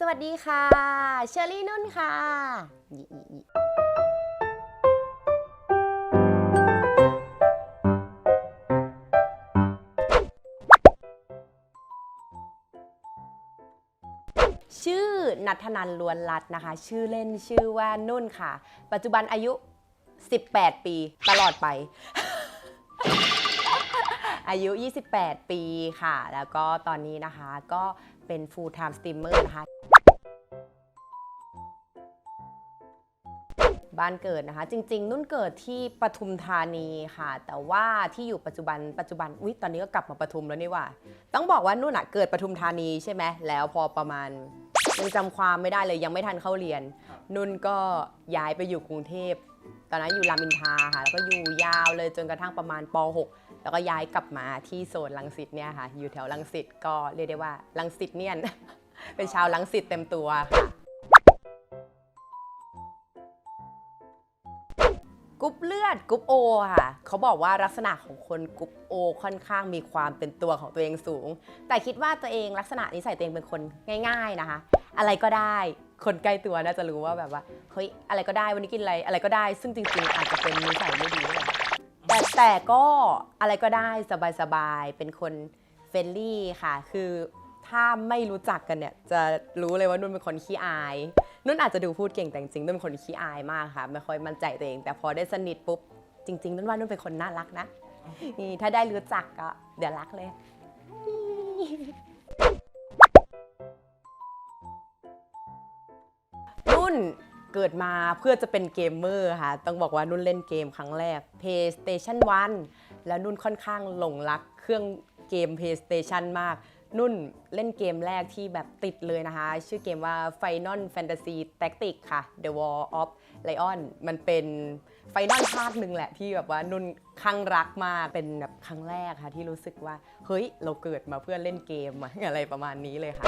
สวัสดีค่ะ เชอรี่นุ่นค่ะ ชื่อนัทนันลวนรัตน์นะคะ ชื่อเล่นชื่อว่านุ่นค่ะ ปัจจุบันอายุ 18 ปีตลอดไป อายุ 28 ปีค่ะ แล้วก็ตอนนี้นะคะก็เป็น full time streamer นะคะ บ้านเกิดนะคะ จริง ๆ นุ่นเกิดที่ปทุมธานีค่ะ แต่ว่าที่อยู่ปัจจุบันปัจจุบันอุ๊ยตอนนี้ก็กลับมาปทุมแล้วนี่หว่า ต้องบอกว่านุ่นอะเกิดปทุมธานีใช่ไหมแล้วพอประมาณยังจำความไม่ได้เลยยังไม่ทันเข้าเรียน นุ่นก็ย้ายไปอยู่กรุงเทพตอนนั้นอยู่รามอินทราค่ะแล้วก็อยู่ยาวเลยจนกระทั่งประมาณป .6 แล้วก็ย้ายกลับมาที่โซนลังสิตเนี่ยค่ะ อยู่แถวลังสิตก็เรียกได้ว่าลังสิตเนี่ยน เป็นชาวลังสิตเต็มตัว กรุ๊ปเลือดกรุ๊ปโอค่ะ เขาบอกว่าลักษณะของคนกรุ๊ปโอค่อนข้างมีความเป็นตัวของตัวเองสูง แต่คิดว่าตัวเองลักษณะนิสัยตัวเองเป็นคนง่าย ๆนะคะ อะไรก็ได้คนใกล้ตัวน่าจะรู้ว่าแบบว่าเฮ้ยอะไรก็ได้วันนี้กินอะไรอะไรก็ได้ ซึ่งจริงๆอาจจะเป็นนิสัยไม่ดีแต่แต่ก็อะไรก็ได้สบายๆเป็นคนเฟรนลี่ค่ะ คือ ถ้าไม่รู้จักกันเนี่ยจะรู้เลยว่านุ่นเป็นคนขี้อาย นุ่นอาจจะดูพูดเก่งแต่จริงๆนุ่นเป็นคนขี้อายมากค่ะ ไม่ค่อยมั่นใจตัวเอง แต่พอได้สนิทปุ๊บจริงๆนุ่นว่านุ่นเป็นคนน่ารักนะนี่ถ้าได้รู้จักก็เดี๋ยวรักเลยนุ่นเกิดมาเพื่อจะเป็นเกมเมอร์ค่ะ ต้องบอกว่านุ่นเล่นเกมครั้งแรก PlayStation 1 แล้วนุ่นค่อนข้างหลงรักเครื่องเกม PlayStation มาก นุ่นเล่นเกมแรกที่แบบติดเลยนะคะ ชื่อเกมว่า Final Fantasy Tactics ค่ะ The War of Lion มันเป็นไฟนอลภาคหนึ่งแหละที่แบบว่านุ่นคลั่งรักมากเป็นแบบครั้งแรกค่ะ ที่รู้สึกว่า เฮ้ย เราเกิดมาเพื่อเล่นเกมอะอะไรประมาณนี้เลยค่ะ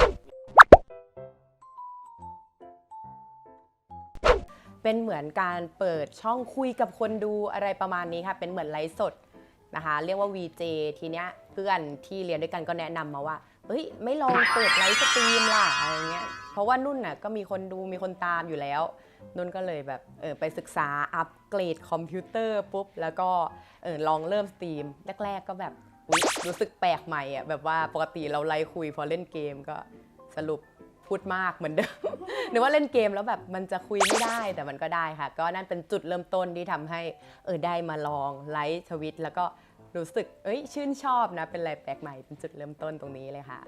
เป็นเหมือนการเปิดช่องคุยกับคนดูอะไรประมาณนี้ค่ะ เป็นเหมือนไลฟ์สดนะคะ เรียกว่า VJ ทีเนี้ยเพื่อนที่เรียนด้วยกันก็แนะนำมาว่า เฮ้ยไม่ลองเปิดไลฟ์สตรีมล่ะอะไรเงี้ยเพราะว่านุ่นน่ะก็มีคนดูมีคนตามอยู่แล้ว นุ่นก็เลยแบบเออไปศึกษาอัปเกรดคอมพิวเตอร์ปุ๊บแล้วก็เออลองเริ่มสตรีมแรกๆก็แบบอุ๊ยรู้สึกแปลกใหม่อะแบบว่าปกติเราไลฟ์คุยพอเล่นเกมก็สรุปพูดมากเหมือนเดิมนึกว่าเล่นเกมแล้วแบบมันจะคุยไม่ได้แต่มันก็ได้ค่ะ ก็นั่นเป็นจุดเริ่มต้นที่ทำให้เออได้มาลองไลฟ์ทวิตแล้วก็ รู้สึก เอ้ย ชื่นชอบนะ เป็นอะไรแปลกใหม่ เป็นจุดเริ่มต้นตรงนี้เลยค่ะ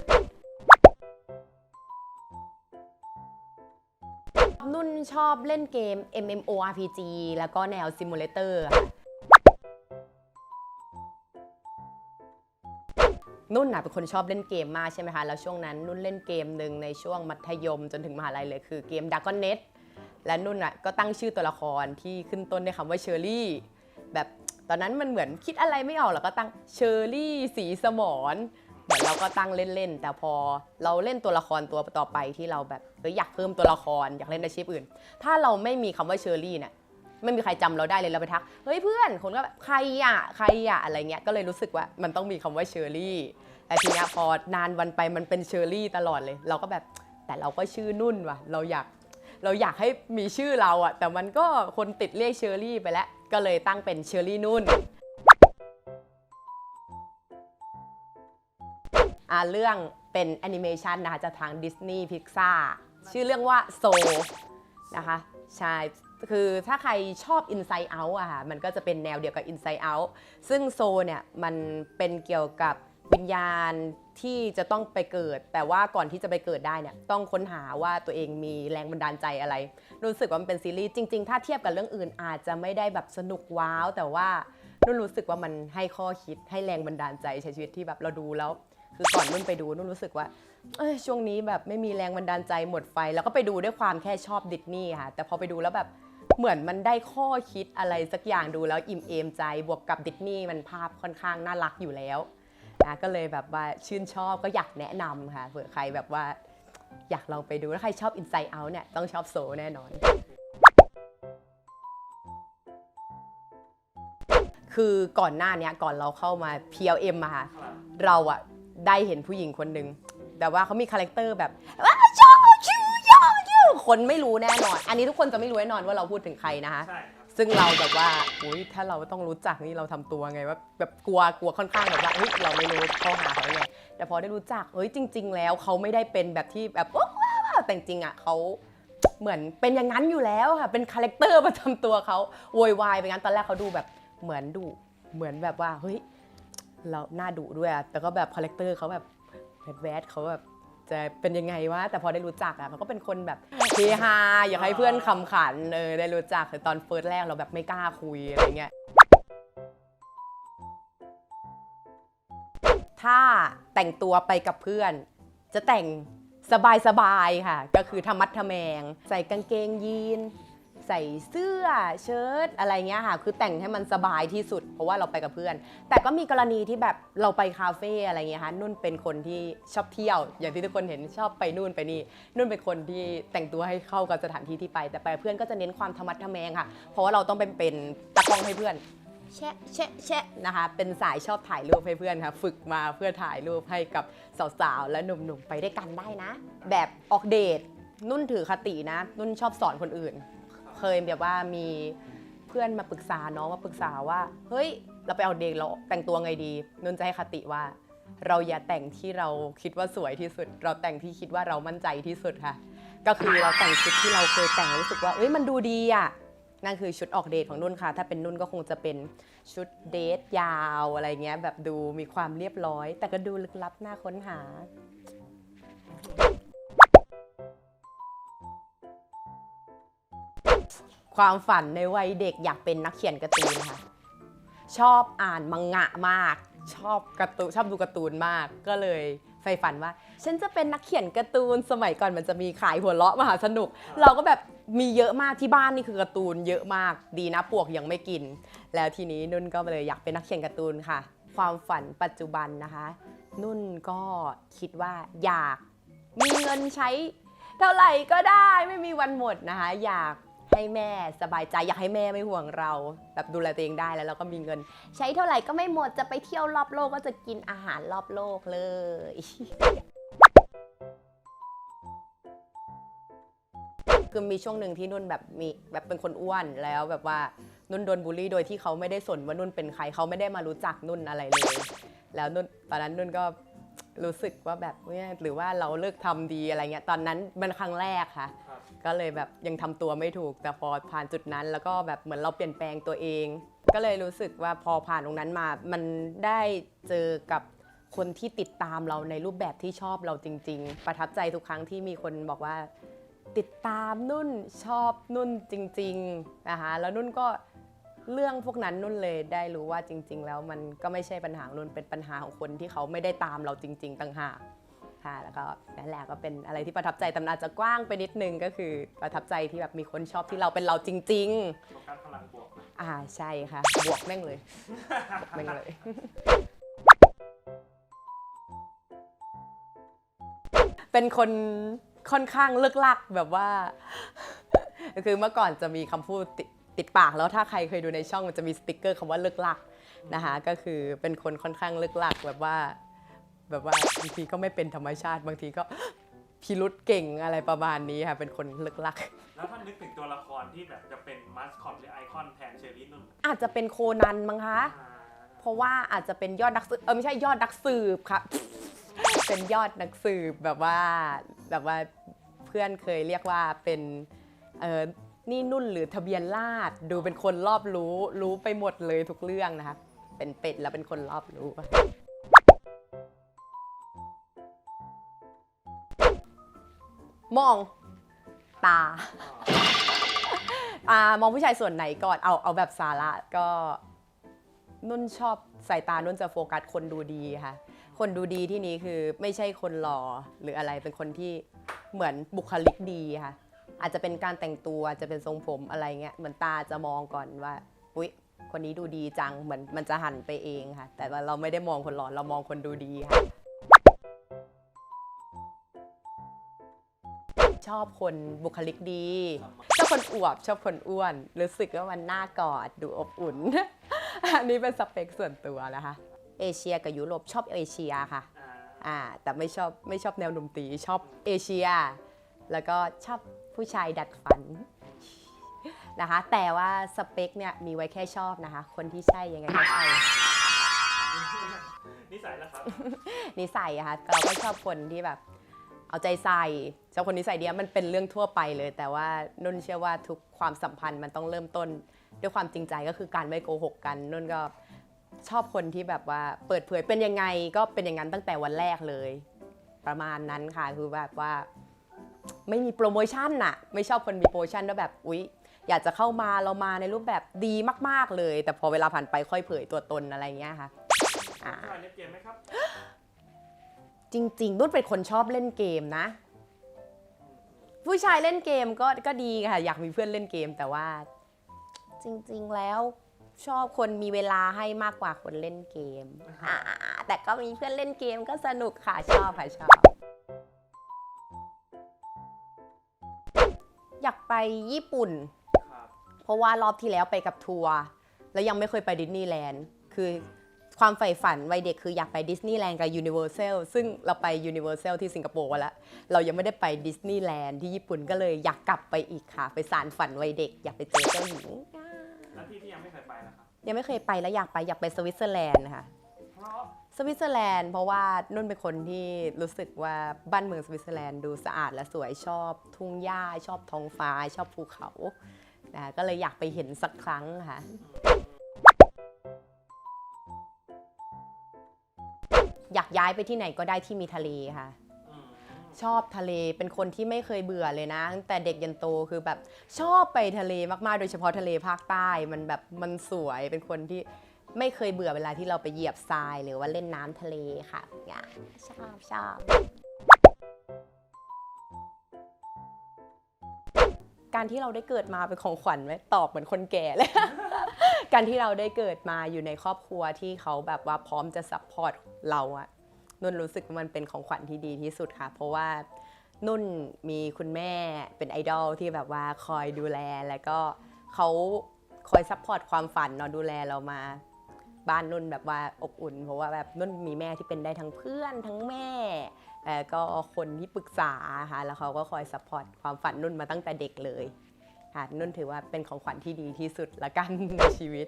นุ่นชอบเล่นเกม MMORPG แล้วก็แนวซิมูเลเตอร์นุ่นน่ะเป็นคนชอบเล่นเกมมากใช่ไหมคะ แล้วช่วงนั้นนุ่นเล่นเกมหนึ่งในช่วงมัธยมจนถึงมหาลัยเลยคือเกม d r a g o n e t และนุ่นอะก็ตั้งชื่อตัวละครที่ขึ้นต้นด้วยคำว่าเชอร์รี่ แบบ ตอนนั้นมันเหมือนคิดอะไรไม่ออกเราก็ตั้งเชอร์รี่สีสมอนเหมือนเราก็ตั้งเล่นๆ แต่พอเราเล่นตัวละครตัวต่อไปที่เราแบบเฮ้ยอยากเพิ่มตัวละครอยากเล่นอาชีพอื่น ถ้าเราไม่มีคำว่าเชอร์รี่เนี่ยไม่มีใครจำเราได้เลยเราไปทักเฮ้ยเพื่อนคนก็แบบใครอะใครอะอะไรเงี้ยก็เลยรู้สึกว่ามันต้องมีคำว่าเชอร์รี่แต่ทีนี้พอนานวันไปมันเป็นเชอร์รี่ตลอดเลย เราก็แบบแต่เราก็ชื่อนุ่นว่ะเราอยากเราอยากให้มีชื่อเราอะแต่มันก็คนติดเรียกเชอร์รี่ไปแล้ว ก็เลยตั้งเป็นเชอร์รี่นุ่นอาเรื่องเป็นแอนิเมชันนะคะจะทางดิสนีย์พิกซาชื่อเรื่องว่าโซนะคะใช่คือถ้าใครชอบ Inside Out อะค่ะมันก็จะเป็นแนวเดียวกับ Inside Out ซึ่งโซเนี่ยมันเป็นเกี่ยวกับ วิญญาณที่จะต้องไปเกิด แต่ว่าก่อนที่จะไปเกิดได้เนี่ยต้องค้นหาว่าตัวเองมีแรงบันดาลใจอะไร รู้สึกว่ามันเป็นซีรีส์จริง ๆ ถ้าเทียบกับเรื่องอื่นอาจจะไม่ได้แบบสนุกว้าว แต่ว่านุ่นรู้สึกว่ามันให้ข้อคิดให้แรงบันดาลใจใช้ชีวิตที่แบบเราดูแล้ว คือก่อนนุ่นไปดูนุ่นรู้สึกว่าเอ้ยช่วงนี้แบบไม่มีแรงบันดาลใจหมดไฟ แล้วก็ไปดูด้วยความแค่ชอบดิสนีย์ค่ะแต่พอไปดูแล้วแบบเหมือนมันได้ข้อคิดอะไรสักอย่างดูแล้วอิ่มเอมใจบวกกับดิสนีย์มันภาพค่อนข้างน่ารักอยู่แล้ว นะก็เลยแบบว่าชื่นชอบก็อยากแนะนำค่ะเผื่อใครแบบว่าอยากลองไปดูถ้าใครชอบ Inside Out เนี่ยต้องชอบโซแน่นอน คือก่อนหน้านี้ก่อนเราเข้ามา PLM มาค่ะเราอะได้เห็นผู้หญิงคนหนึ่งแต่ว่าเขามีคาแรคเตอร์แบบว้าวชอบชูคนไม่รู้แน่นอน อันนี้ทุกคนจะไม่รู้แน่นอนว่าเราพูดถึงใครนะคะใช่ ซึ่งเราแบบว่าอุ้ยถ้าเราต้องรู้จักนี่เราทำตัวไงว่าแบบกลัวกลัวค่อนข้างแบบว่าเฮ้ยเราไม่รู้เข้าหาเขาไงแต่พอได้รู้จักเฮ้ยจริง ๆ แล้วเขาไม่ได้เป็นแบบที่แบบโอ้ว้าวแต่จริงๆอะเขาเหมือนเป็นอย่างนั้นอยู่แล้วค่ะเป็นคาแรคเตอร์ประจำตัวเขาโวยวายไปงั้นตอนแรกเขาดูแบบเหมือนดุเหมือนแบบว่าเฮ้ยเราหน้าดุด้วยแต่ก็แบบคาแรคเตอร์เขาแบบแวดๆเขาแบบ จะเป็นยังไงวะแต่พอได้รู้จักอะมันก็เป็นคนแบบเฮฮาอยากให้เพื่อนคำขันเออได้รู้จักแต่ตอนเฟิร์สแรกเราแบบไม่กล้าคุยอะไรเงี้ยถ้าแต่งตัวไปกับเพื่อน จะแต่งสบายๆค่ะ ก็คือธรรมัดทะแมง ใส่กางเกงยีน ใส่เสื้อเชิ้ตอะไรเงี้ยค่ะคือแต่งให้มันสบายที่สุด เพราะว่าเราไปกับเพื่อน แต่ก็มีกรณีที่แบบเราไปคาเฟ่อะไรเงี้ยค่ะนุ่นเป็นคนที่ชอบเที่ยว อย่างที่ทุกคนเห็นชอบไปนู่นไปนี่นุ่นเป็นคนที่แต่งตัวให้เข้ากับสถานที่ที่ไป แต่ไปกับเพื่อนก็จะเน้นความธรรมัดทะแมงค่ะ เพราะว่าเราต้องเป็นเป็นตากล้องให้เพื่อน แชะแชะแชะนะคะ เป็นสายชอบถ่ายรูปให้เพื่อนค่ะ ฝึกมาเพื่อถ่ายรูปให้กับสาวๆ และหนุ่มๆ ไปด้วยกันได้นะ แบบออกเดท นุ่นถือคตินะ นุ่นชอบสอนคนอื่น เคยแบบว่ามีเพื่อนมาปรึกษาน้องมาปรึกษาว่า เฮ้ย เราไปเอาเดทเราแต่งตัวไงดีนุ่นจะให้คติว่า เราอย่าแต่งที่เราคิดว่าสวยที่สุด เราแต่งที่คิดว่าเรามั่นใจที่สุดค่ะ ก็คือเราแต่งชุดที่เราเคยแต่งรู้สึกว่าเอ้ยมันดูดีอะนั่นคือชุดออกเดทของนุ่นค่ะ ถ้าเป็นนุ่นก็คงจะเป็นชุดเดทยาวอะไรเงี้ยแบบดูมีความเรียบร้อย แต่ก็ดูลึกลับน่าค้นหา ความฝันในวัยเด็กอยากเป็นนักเขียนการ์ตูนค่ะ ชอบอ่านมังงะมาก ชอบการ์ตูนชอบดูการ์ตูนมาก ก็เลยใฝ่ฝันว่า ฉันจะเป็นนักเขียนการ์ตูนสมัยก่อนมันจะมีขายหัวเราะมหาสนุก เราก็แบบมีเยอะมากที่บ้านนี่คือการ์ตูนเยอะมากดีนะปวกยังไม่กิน แล้วทีนี้นุ่นก็เลยอยากเป็นนักเขียนการ์ตูนค่ะ ความฝันปัจจุบันนะคะ นุ่นก็คิดว่าอยากมีเงินใช้เท่าไหร่ก็ได้ไม่มีวันหมดนะคะ อยาก ให้แม่สบายใจอยากให้แม่ไม่ห่วงเรา แบบดูแลตัวเองได้แล้วเราก็มีเงิน ใช้เท่าไหร่ก็ไม่หมดจะไปเที่ยวรอบโลกก็จะกินอาหารรอบโลกเลยคือมีช่วงหนึ่งที่นุ่นแบบมีแบบเป็นคนอ้วนแล้วแบบว่านุ่นโดนบูลลี่โดยที่เขาไม่ได้สนว่านุ่นเป็นใครเขาไม่ได้มารู้จักนุ่นอะไรเลย แล้วนุ่นตอนนั้นนุ่นก็รู้สึกว่าแบบเนี่ยหรือว่าเราเลิกทำดีอะไรเงี้ยตอนนั้นมันครั้งแรกค่ะ ก็เลยแบบยังทำตัวไม่ถูกแต่พอผ่านจุดนั้น แล้วก็แบบเหมือนเราเปลี่ยนแปลงตัวเอง ก็เลยรู้สึกว่าพอผ่านตรงนั้นมา มันได้เจอกับคนที่ติดตามเราในรูปแบบที่ชอบเราจริง ๆ ประทับใจทุกครั้งที่มีคนบอกว่า ติดตามนุ่นชอบนุ่นจริงๆนะคะแล้วนุ่นก็เรื่องพวกนั้นนุ่นเลยได้รู้ว่าจริง ๆ แล้วมันก็ไม่ใช่ปัญหานุ่นเป็นปัญหาของคนที่เขาไม่ได้ตามเราจริง ๆ ต่างหาก ค่ะ แล้วก็นั่นแหละก็เป็นอะไรที่ประทับใจแต่มันอาจจะกว้างไปนิดนึงก็คือประทับใจที่แบบมีคนชอบที่เราเป็นเราจริง ๆ โฟกัสพลังบวกนะอ่าใช่ค่ะ บวกแม่งเลยบวกแม่งเลย เป็นคนค่อนข้างเลิกลักแบบว่า คือเมื่อก่อนจะมีคำพูดติดติดปากแล้วถ้าใครเคยดูในช่องมันจะมีสติกเกอร์คำว่าเลิกลักนะคะ ก็คือเป็นคนค่อนข้างเลิกลักแบบว่า แบบว่าบางทีก็ไม่เป็นธรรมชาติ บางทีก็พิรุษเก่งอะไรประมาณนี้ค่ะ เป็นคนเลิกลัก แล้วถ้านึกถึงตัวละครที่แบบจะเป็นมาสคอตหรือไอคอนแทนเชอรี่นุ่นอาจจะเป็นโคนันมั้งคะอ่าเพราะว่าอาจจะเป็นยอดนักสืบเออไม่ใช่ยอดนักสืบค่ะ เป็นยอดนักสืบแบบว่าแบบว่าเพื่อนเคยเรียกว่าเป็นเออนี่นุ่นหรือทะเบียนราษฎร์ดูเป็นคนรอบรู้รู้ไปหมดเลยทุกเรื่องนะคะ เป็นเป็ดแล้วเป็นคนรอบรู้ มองตา อ่ามองผู้ชายส่วนไหนก่อนเอาเอาแบบสาระก็นุ่นชอบสายตานุ่นจะโฟกัสคนดูดีค่ะ คนดูดีที่นี้คือไม่ใช่คนหล่อหรืออะไรเป็นคนที่เหมือนบุคลิกดีค่ะ อาจจะเป็นการแต่งตัวอาจจะเป็นทรงผมอะไรเงี้ยเหมือนตาจะมองก่อนว่าอุ๊ยคนนี้ดูดีจังเหมือนมันจะหันไปเองค่ะ แต่ว่าเราไม่ได้มองคนหล่อเรามองคนดูดีค่ะ ชอบคนบุคลิกดี ชอบคนอวบชอบคนอ้วน รู้สึกว่ามันน่ากอดดูอบอุ่น อันนี้เป็นสเปคส่วนตัวนะคะ เอเชียกับยุโรปชอบเอเชียค่ะอ่าอ่าแต่ไม่ชอบไม่ชอบแนวหนุ่มตีชอบเอเชีย แล้วก็ชอบผู้ชายดัดฟันนะคะ แต่ว่าสเปคเนี่ยมีไว้แค่ชอบนะคะ คนที่ใช่ยังไงก็ใช่นิสัยแล้วครับนิสัยอะค่ะเราก็ชอบคนที่แบบ เอาใจใส่ชอบคนนิสัยเดียมันเป็นเรื่องทั่วไปเลย แต่ว่านุ่นเชื่อว่าทุกความสัมพันธ์มันต้องเริ่มต้น ด้วยความจริงใจก็คือการไม่โกหกกันนุ่นก็ชอบคนที่แบบว่าเปิดเผยเป็นยังไงก็เป็นอย่างนั้นตั้งแต่วันแรกเลย ประมาณนั้นค่ะคือแบบว่า ไม่มีโปรโมชั่นน่ะ ไม่ชอบคนมีโปรโมชั่นแล้วแบบอุ๊ยอยากจะเข้ามาเรามาในรูปแบบดีมาก ๆเลย แต่พอเวลาผ่านไปค่อยเผยตัวตนอะไรเงี้ยค่ะอ่าผู้ชายนเกมไหมครับ จริงๆนุ่นเป็นคนชอบเล่นเกมนะ ผู้ชายเล่นเกมก็ก็ดีค่ะ อยากมีเพื่อนเล่นเกมแต่ว่า จริงๆแล้วชอบคนมีเวลาให้มากกว่าคนเล่นเกมอ่าแต่ก็มีเพื่อนเล่นเกมก็สนุกค่ะชอบค่ะชอบ อยากไปญี่ปุ่นครับเพราะว่ารอบที่แล้วไปกับทัวร์แล้วยังไม่เคยไปดิสนีย์แลนด์คือ ความใฝ่ฝันวัยเด็กคืออยากไปดิสนีย์แลนด์กับยูนิเวอร์แซลซึ่งเราไปยูนิเวอร์แซลที่สิงคโปร์แล้ว เรายังไม่ได้ไปดิสนีย์แลนด์ที่ญี่ปุ่นก็เลยอยากกลับไปอีกค่ะ ไปสารฝันวัยเด็ก อยากไปเจอเจ้าหญิง แล้วที่ที่ยังไม่เคยไปนะครับยังไม่เคยไปแล้วอยากไปอยากไปสวิตเซอร์แลนด์ค่ะเพราะสวิตเซอร์แลนด์เพราะว่านุ่นเป็นคนที่รู้สึกว่าบ้านเมืองสวิตเซอร์แลนด์ดูสะอาดและสวยชอบทุ่งหญ้าชอบท้องฟ้าชอบภูเขานะก็เลยอยากไปเห็นสักครั้งค่ะ อยากย้ายไปที่ไหนก็ได้ที่มีทะเลค่ะอืมชอบทะเลเป็นคนที่ไม่เคยเบื่อเลยนะตั้งแต่เด็กยันโตคือแบบชอบไปทะเลมากๆ โดยเฉพาะทะเลภาคใต้มันแบบมันสวยเป็นคนที่ไม่เคยเบื่อเวลาที่เราไปเหยียบทราย หรือว่าเล่นน้ำทะเลค่ะอยากชอบชอบการที่เราได้เกิดมาเป็นของขวัญไหมตอบเหมือนคนแก่เลย การที่เราได้เกิดมาอยู่ในครอบครัวที่เขาแบบว่าพร้อมจะซัพพอร์ตเราอะนุ่นรู้สึกว่ามันเป็นของขวัญที่ดีที่สุดค่ะ เพราะว่านุ่นมีคุณแม่เป็นไอดอลที่แบบว่าคอยดูแลแล้วก็เขาคอยซัพพอร์ตความฝันเนาะดูแลเรามาบ้านนุ่นแบบว่าอบอุ่น เพราะว่าแบบนุ่นมีแม่ที่เป็นได้ทั้งเพื่อนทั้งแม่แล้วก็คนที่ปรึกษาค่ะแล้วเขาก็คอยซัพพอร์ตความฝันนุ่นมาตั้งแต่เด็กเลย ค่ะนุ่นถือว่าเป็นของขวัญที่ดีที่สุดละกันในชีวิต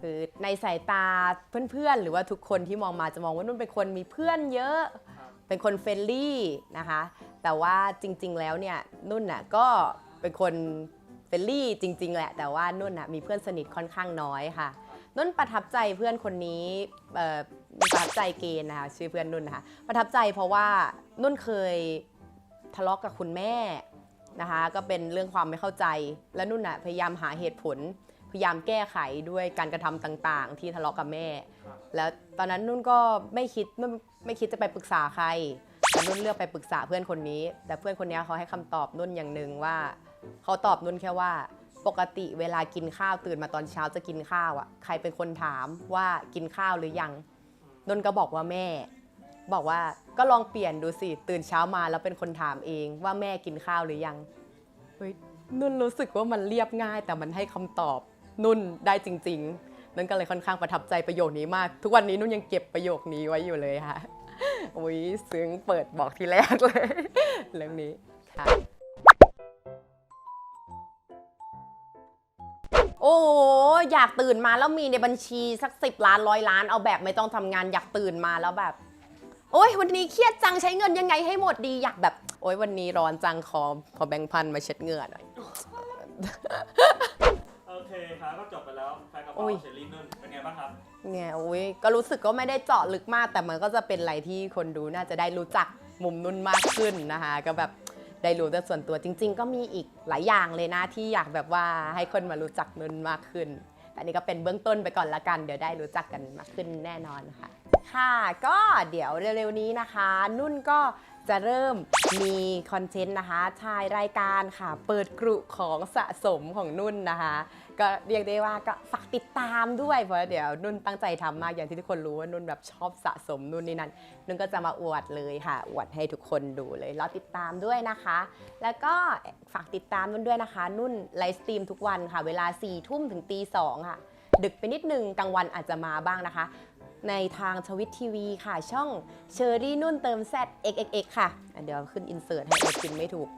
คือในสายตาเพื่อนๆ หรือว่าทุกคนที่มองมาจะมองว่านุ่นเป็นคนมีเพื่อนเยอะครับเป็นคนเฟรนลี่นะคะ แต่ว่าจริง ๆ แล้วเนี่ยนุ่นน่ะก็เป็นคนเฟรนลี่จริง ๆ แหละ แต่ว่านุ่นน่ะมีเพื่อนสนิทค่อนข้างน้อยค่ะ นุ่นประทับใจเพื่อนคนนี้เอ่อมีประทับใจเกณฑ์นะคะชื่อเพื่อนนุ่นนะคะประทับใจเพราะว่านุ่นเคย ทะเลาะกับคุณแม่นะคะ ก็เป็นเรื่องความไม่เข้าใจ และนุ่นน่ะพยายามหาเหตุผล พยายามแก้ไขด้วยการกระทำต่างๆ ที่ทะเลาะกับแม่ครับแล้วตอนนั้นนุ่นก็ไม่คิดไม่ไม่คิดจะไปปรึกษาใครแต่นุ่นเลือกไปปรึกษาเพื่อนคนนี้ แต่เพื่อนคนนี้เขาให้คำตอบนุ่นอย่างหนึ่งว่าเขาตอบนุ่นแค่ว่าปกติเวลากินข้าวตื่นมาตอนเช้าจะกินข้าวอะใครเป็นคนถามว่ากินข้าวหรือยังนุ่นก็บอกว่าแม่ บอกว่าก็ลองเปลี่ยนดูสิ ตื่นเช้ามาแล้วเป็นคนถามเองว่าแม่กินข้าวหรือยังเฮ้ยนุ่นรู้สึกว่ามันเรียบง่าย แต่มันให้คำตอบนุ่นได้จริง ๆ นั่นก็เลยค่อนข้างประทับใจประโยคนี้มาก ทุกวันนี้นุ่นยังเก็บประโยคนี้ไว้อยู่เลยค่ะอุ้ยซึ้งเปิดบอกทีแรกเลย เรื่องนี้ค่ะโอ้อยากตื่นมาแล้วมีในบัญชีสักสิบล้านร้อยล้านเอาแบบไม่ต้องทำงานอยากตื่นมาแล้วแบบ โอ้ยวันนี้เครียดจังใช้เงินยังไงให้หมดดีอยากแบบ โอ้ยวันนี้ร้อนจังขอขอแบงค์พันมาเช็ดเหงื่อหน่อย โอเคครับก็จบไปแล้วแฟนกระโอ้เป๋าย เชอรี่นุ่นเป็นไงบ้างครับ เนี่ยโอ้ยก็รู้สึกก็ไม่ได้เจาะลึกมาก แต่มันก็จะเป็นอะไรที่คนดูน่าจะได้รู้จักมุมนุ่นมากขึ้นนะคะ ก็แบบได้รู้แต่ส่วนตัวจริง ๆ ก็มีอีกหลายอย่างเลยนะที่อยากแบบว่าให้คนมารู้จักนุ่นมากขึ้นแต่อันนี้ก็เป็นเบื้องต้นไปก่อนละกัน เดี๋ยวได้รู้จักกันมากขึ้นแน่นอนค่ะ ค่ะก็เดี๋ยวเร็วๆนี้นะคะ นุ่นก็จะเริ่มมีคอนเทนต์นะคะชายรายการค่ะ เปิดกรุของสะสมของนุ่นนะคะ ก็เรียกได้ว่าก็ฝากติดตามด้วยเพราะเดี๋ยวนุ่นตั้งใจทำมากอย่างที่ทุกคนรู้ว่านุ่นแบบชอบสะสมนุ่นนี่นั่นนุ่นก็จะมาอวดเลยค่ะ อวดให้ทุกคนดูเลยรอติดตามด้วยนะคะ แล้วก็ฝากติดตามนุ่นด้วยนะคะ นุ่นไลฟ์สตรีมทุกวันค่ะ เวลา4ี่ทุ่มถึงตีสองค่ะดึกไปนิดนึงกลางวันอาจจะมาบ้างนะคะ ในทางทวิตทีวีค่ะ ช่องเชอรี่นุ่นเติมแซด xxx ค่ะอะเดี๋ยวขึ้นอินเสิร์ตให้เราพิมพ์ไม่ถูก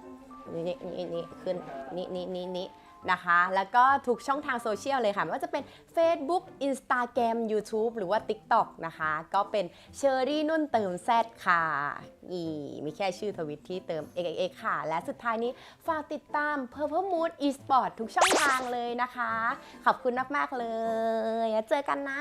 นี่นี่นี่นี่ขึ้นนี่นี่นี่นี่นะคะ แล้วก็ทุกช่องทางโซเชียลเลยค่ะ ไม่ว่าจะเป็น Facebook Instagram YouTube หรือว่า TikTok นะคะ ก็เป็นเชอรี่นุ่นเติมแซดค่ะนี่มีแค่ชื่อทวิตที่เติม xxx ค่ะ และสุดท้ายนี้ฝากติดตาม Purple Mood Esport ทุกช่องทางเลยนะคะ ขอบคุณมาก ๆ เลย เจอกันนะ